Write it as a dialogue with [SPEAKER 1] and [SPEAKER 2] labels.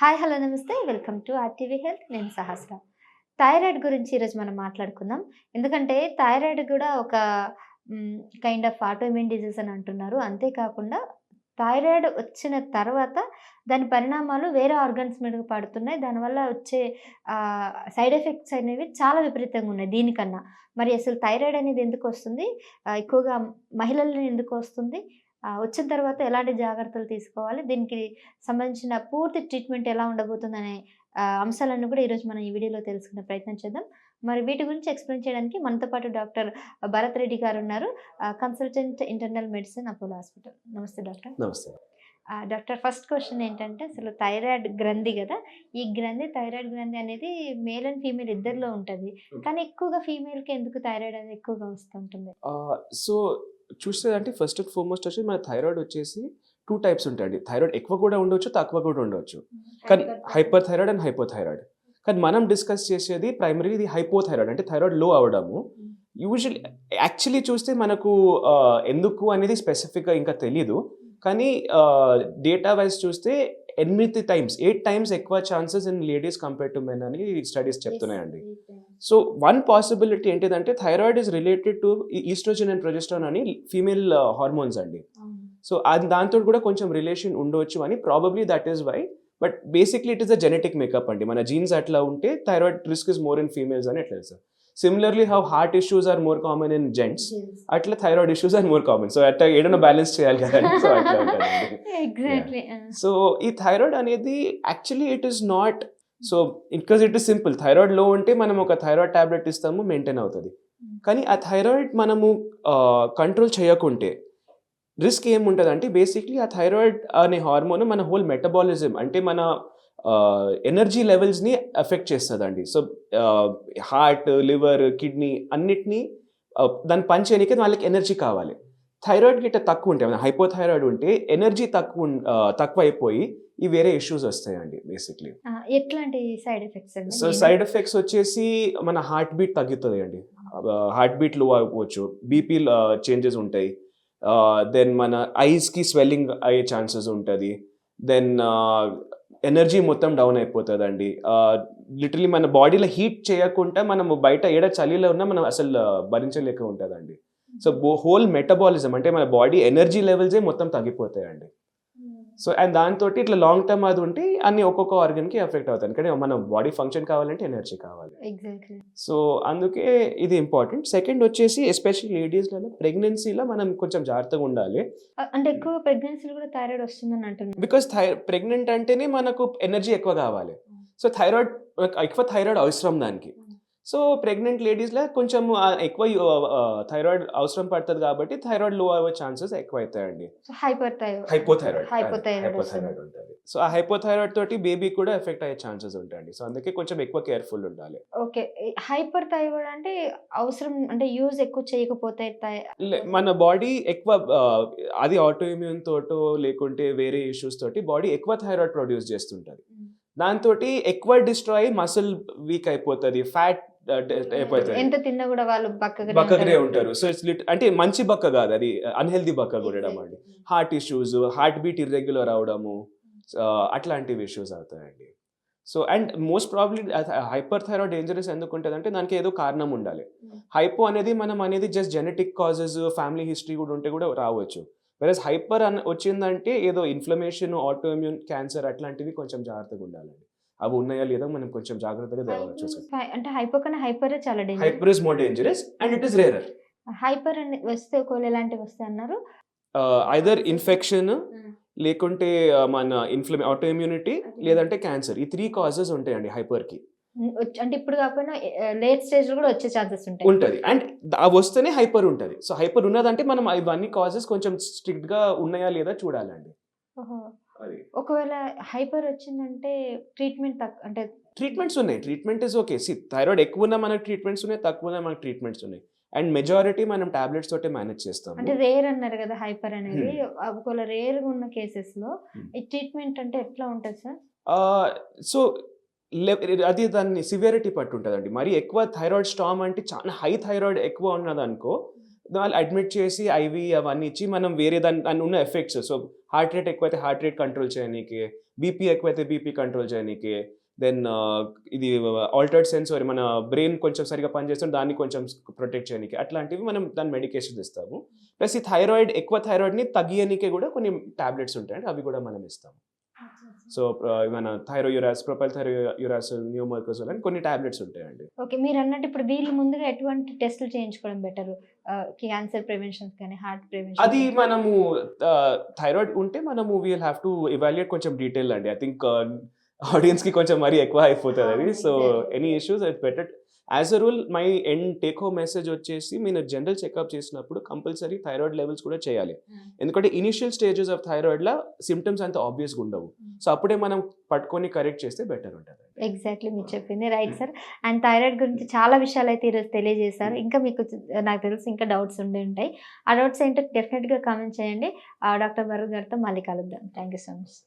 [SPEAKER 1] Hi hello నమస్తే. Welcome to RTV health. నేను Sahasra. Thyroid గురించి ఈరోజు మనం మాట్లాడుకుందాం. ఎందుకంటే థైరాయిడ్ కూడా ఒక కైండ్ ఆఫ్ ఆటోమిన్ డిజీజ్ అని అంటున్నారు. అంతేకాకుండా థైరాయిడ్ వచ్చిన తర్వాత దాని పరిణామాలు వేరే ఆర్గన్స్ మీద పడుతున్నాయి. దానివల్ల వచ్చే సైడ్ ఎఫెక్ట్స్ అనేవి చాలా విపరీతంగా ఉన్నాయి దీనికన్నా. మరి అసలు థైరాయిడ్ అనేది ఎందుకు వస్తుంది? ఎక్కువగా మహిళల్లో ఎందుకు వస్తుంది? వచ్చిన తర్వాత ఎలాంటి జాగ్రత్తలు తీసుకోవాలి? దీనికి సంబంధించిన పూర్తి ట్రీట్మెంట్ ఎలా ఉండబోతుందనే అంశాలను కూడా ఈరోజు మనం ఈ వీడియోలో తెలుసుకునే ప్రయత్నం చేద్దాం. మరి వీటి గురించి ఎక్స్ప్లెయిన్ చేయడానికి మనతో పాటు డాక్టర్ భరత్ రెడ్డి గారు ఉన్నారు consultant internal medicine Apollo hospital. నమస్తే డాక్టర్.
[SPEAKER 2] నమస్తే.
[SPEAKER 1] డాక్టర్ ఫస్ట్ క్వశ్చన్ ఏంటంటే అసలు థైరాయిడ్ గ్రంథి కదా? ఈ గ్రంథి థైరాయిడ్ గ్రంథి అనేది మేల్ అండ్ ఫీమేల్ ఇద్దరిలో ఉంటుంది. కానీ ఎక్కువగా ఫీమేల్కి ఎందుకు థైరాయిడ్ అనేది ఎక్కువగా వస్తుంటుంది?
[SPEAKER 2] సో చూస్తే అంటే ఫస్ట్ అండ్ ఫార్మోస్ట్ వచ్చి మన థైరాయిడ్ వచ్చేసి టూ టైప్స్ ఉంటాయండి. థైరాయిడ్ ఎక్కువ కూడా ఉండొచ్చు తక్కువ కూడా ఉండొచ్చు. కానీ హైపర్ థైరాయిడ్ అండ్ హైపోథైరాయిడ్ కానీ మనం డిస్కస్ చేసేది ప్రైమరీ ఇది హైపోథైరాయిడ్ అంటే థైరాయిడ్లో అవడము. యూజువల్లీ యాక్చువల్లీ చూస్తే మనకు ఎందుకు అనేది స్పెసిఫిక్గా ఇంకా తెలీదు. కానీ డేటా వైజ్ చూస్తే ఎనిమిది టైమ్స్ ఎయిట్ టైమ్స్ ఎక్కువ chances in ladies compare to men అని స్టడీస్ చెప్తున్నాయండి. సో వన్ పాసిబిలిటీ ఏంటిదంటే thyroid is related to estrogen and progesterone అని ఫీమేల్ హార్మోన్స్ అండి. సో అది దాంతో కూడా కొంచెం రిలేషన్ ఉండొచ్చు అని probably that is why but basically it is a genetic makeup అండి. మన జీన్స్ అట్లా ఉంటే thyroid risk is more in females అని ఎట్లా sir similarly how heart issues are more common in gents అట్లా thyroid issues are more common so అట్లా ఏదైనా balance చేయాలి కదండి సో సో ఈ థైరాయిడ్ అనేది actually it is not so because it is simple థైరాయిడ్లో ఉంటే మనం ఒక థైరాయిడ్ టాబ్లెట్ ఇస్తాము మెయింటైన్ అవుతుంది. కానీ ఆ థైరాయిడ్ మనము కంట్రోల్ చేయకుంటే రిస్క్ ఏముంటుంది అంటే బేసిక్లీ ఆ థైరాయిడ్ అనే హార్మోన్ మన హోల్ మెటబాలిజం అంటే మన ఎనర్జీ లెవెల్స్ని ఎఫెక్ట్ చేస్తుందండి. సో హార్ట్ లివర్ కిడ్నీ అన్నిటినీ దాన్ని పని చేయడానికి వాళ్ళకి ఎనర్జీ కావాలి. థైరాయిడ్ గిట్ట తక్కువ ఉంటే హైపోథైరాయిడ్ ఉంటే ఎనర్జీ తక్కువ తక్కువ అయిపోయి ఈ వేరే ఇష్యూస్ వస్తాయండి బేసిక్లీ
[SPEAKER 1] ఎట్లాంటి side effects
[SPEAKER 2] so side effects వచ్చేసి మన హార్ట్ బీట్ తగ్గుతుంది అండి హార్ట్ బీట్లో అవ్వచ్చు బీపీ చేంజెస్ ఉంటాయి. దెన్ మన ఐస్కి స్వెల్లింగ్ అయ్యే ఛాన్సెస్ ఉంటుంది. దెన్ ఎనర్జీ మొత్తం డౌన్ అయిపోతుంది అండి లిటరలీ మన బాడీలో హీట్ చేయకుండా మనము బయట ఏడ చలిలో ఉన్నా మనం అసలు భరించలేక ఉంటుందండి. సో హోల్ మెటబాలిజం అంటే మన బాడీ ఎనర్జీ లెవెల్సే మొత్తం తగ్గిపోతాయండి. సో అండ్ దాంతో ఇట్లా లాంగ్ టర్మ్ అది ఉంటే అన్ని ఒక్కొక్క ఆర్గన్కి ఎఫెక్ట్ అవుతాయి. ఎందుకంటే మన బాడీ ఫంక్షన్ కావాలంటే ఎనర్జీ కావాలి. సో అందుకే ఇది ఇంపార్టెంట్ సెకండ్ వచ్చేసి ఎస్పెషల్లీ లేడీస్లలో ప్రెగ్నెన్సీలో మనం కొంచెం జాగ్రత్తగా ఉండాలి.
[SPEAKER 1] అంటే ఎక్కువ ప్రెగ్నెన్సీలు కూడా థైరాయిడ్ వస్తుందని అంటున్నారు
[SPEAKER 2] బికాస్ థై ప్రెగ్నెంట్ అంటేనే మనకు ఎనర్జీ ఎక్కువ కావాలి. సో థైరాయిడ్ ఎక్కువ థైరాయిడ్ అవసరం దానికి. సో ప్రెగ్నెంట్ లేడీస్లో కొంచెం ఎక్కువ థైరాయిడ్ అవసరం పడుతుంది కాబట్టి థైరాయిడ్లో అయ్యే ఛాన్సెస్ ఎక్కువ అవుతాయండి హైపోథైరాయిడ్ ఉంటుంది. సో ఆ హైపోథైరాయిడ్ తోటి బేబీ కూడా ఎఫెక్ట్ అయ్యే ఛాన్సెస్ ఉంటాయండి. సో అందుకే కొంచెం ఎక్కువ కేర్ఫుల్ ఉండాలి.
[SPEAKER 1] ఓకే. హైపర్ థైరాయిడ్ అంటే అవసరం అంటే యూజ్ ఎక్కువ చేయకపోతే
[SPEAKER 2] మన బాడీ ఎక్కువ అది ఆటో ఇమ్యూన్ తోటో లేకుంటే వేరే ఇష్యూస్ తోటి బాడీ ఎక్కువ థైరాయిడ్ ప్రొడ్యూస్ చేస్తుంటుంది. దాంతో ఎక్కువ డిస్ట్రాయ్ మసిల్ వీక్ అయిపోతుంది. ఫ్యాట్
[SPEAKER 1] ఎంత తిన్నా కూడా వాళ్ళు
[SPEAKER 2] ఉంటారు. సో ఇట్స్ లిట్ అంటే మంచి బక్క కాదు అది అన్హెల్దీ బక్క కూడా అండి. Heart issues heart beat irregular అవడము అట్లాంటివి ఇష్యూస్ అవుతాయండి. So and most probably hyper thyroid dangerous ఎందుకు ఉంటుంది అంటే దానికి ఏదో కారణం ఉండాలి. హైపో అనేది మనం అనేది just genetic causes family history కూడా ఉంటే కూడా రావచ్చు. వెరస్ హైపర్ అన్ వచ్చిందంటే ఏదో ఇన్ఫ్లమేషన్ ఆటో ఇమ్యూన్ క్యాన్సర్ అట్లాంటివి కొంచెం జాగ్రత్తగా ఉండాలండి. అవి ఉన్నాయా లేదా మనం కొంచెం జాగ్రత్తగా
[SPEAKER 1] అంటే హైపో కన్నా హైపర్ చాలా danger
[SPEAKER 2] hyper is more dangerous and it is rarer
[SPEAKER 1] hyper వస్తే ఒకవేళ ఎలాంటివి వస్తాయి అన్నారు?
[SPEAKER 2] ఐదర్ ఇన్ఫెక్షన్ లేకుంటే uh, మన ఇన్ఫ్లమే ఆటో ఇమ్యూనిటీ లేదంటే క్యాన్సర్ ఈ త్రీ కాజెస్ ఉంటాయండి హైపర్కి
[SPEAKER 1] ఉమ్, వచ్చి- అంటే ఇప్పుడు కాకపోయినా లేట్ స్టేజ్లో కూడా వచ్చే ఛాన్సెస్ ఉంటాయి.
[SPEAKER 2] ఉంటుంది. అండ్ అవి వస్తేనే హైపర్ ఉంటుంది. సో హైపర్ ఉన్నదంటే మనం ఇవన్నీ కాజెస్ కొంచెం స్ట్రిక్ట్గా ఉన్నాయా లేదా చూడాలండి.
[SPEAKER 1] ఒకవేళ హైపర్ వచ్చిందంటే ట్రీట్మెంట్ అంటే
[SPEAKER 2] ట్రీట్మెంట్స్ ఉన్నాయి. Treatment is okay. C thyroid ఎక్కువ ఉన్న మనకి ట్రీట్మెంట్స్ ఉన్నాయి తక్కువ ఉన్న మనకి ట్రీట్మెంట్స్ ఉన్నాయి. అండ్ మెజారిటీ మనం టాబ్లెట్స్ తోటే మేనేజ్ చేస్తాము.
[SPEAKER 1] అంటే రేర్ అన్నారు కదా హైపర్ అనేది. ఒకవేళ రేర్గా ఉన్న
[SPEAKER 2] కేసెస్లో.
[SPEAKER 1] ఈ ట్రీట్మెంట్ అంటే ఎట్లా ఉంటుంది సార్?
[SPEAKER 2] సో అది దాన్ని సివియరిటీ పట్టు ఉంటుందండి మరి ఎక్కువ థైరాయిడ్ స్టామ్ అంటే చాలా హై థైరాయిడ్ ఎక్కువ ఉన్నదనుకో వాళ్ళు అడ్మిట్ చేసి ఐవి అవన్నీ ఇచ్చి మనం వేరే దాని దాని ఉన్న ఎఫెక్ట్స్ సో హార్ట్ రేట్ ఎక్కువైతే హార్ట్ రేట్ కంట్రోల్ చేయడానికి బీపీ ఎక్కువైతే బీపీ కంట్రోల్ చేయనీకి దెన్ ఇది uh, ఆల్టర్డ్ సెన్సరీ మన బ్రెయిన్ కొంచెం సరిగా పనిచేస్తుంది దాన్ని కొంచెం ప్రొటెక్ట్ చేయడానికి అట్లాంటివి మనం దాని మెడికేషన్ ఇస్తాము. ప్లస్ ఈ థైరాయిడ్ ఎక్కువ థైరాయిడ్ని తగ్గియనికే కూడా కొన్ని టాబ్లెట్స్ ఉంటాయండి అవి కూడా మనం ఇస్తాము. సో మన థైరోయురాస్ ప్రొపైల్ థైరోయురాస్ న్యూమర్కోజోల్ అని కొన్ని టాబ్లెట్స్ ఉంటాయండి.
[SPEAKER 1] ఓకే మీరు అన్నట్టు ఇప్పుడు వీళ్ళు ముందుగా ఎటువంటి టెస్టులు చేయించుకోవడం బెటర్? క్యాన్సర్ ప్రివెన్షన్ కానీ హార్ట్ ప్రివెన్షన్
[SPEAKER 2] అది మనము థైరాయిడ్ ఉంటే మనము వీల్ హ్యావ్ టు ఇవాల్యుయేట్ కొంచెం డీటెయిల్ అండి. ఐ థింక్ ఆడియన్స్కి కొంచెం మరీ ఎక్కువ అయిపోతుంది అది. So. Any issues it better as a rule my end take home message వచ్చేసి మీరు జనరల్ చెకప్ చేసినప్పుడు కంపల్సరీ థైరాయిడ్ లెవెల్స్ కూడా చేయాలి. ఎందుకంటే ఇనిషియల్ స్టేజెస్ ఆఫ్ థైరాయిడ్ లా సిమ్టమ్స్ అంత ఆబ్వియస్గా ఉండవు. సో అప్పుడే మనం పట్టుకొని కరెక్ట్ చేస్తే బెటర్ ఉంటుంది.
[SPEAKER 1] ఎగ్జాక్ట్లీ మీరు చెప్పింది రైట్ సార్ అండ్ థైరాయిడ్ గురించి చాలా విషయాలు అయితే ఈరోజు తెలియజేశారు. ఇంకా మీకు నాకు తెలిసి ఇంకా డౌట్స్ ఉండి ఉంటాయి. ఆ డౌట్స్ ఏంటో డెఫినెట్గా కామెంట్ చేయండి. డాక్టర్ భరత్ గారితో మళ్ళీ కలుద్దాం. Thank you so much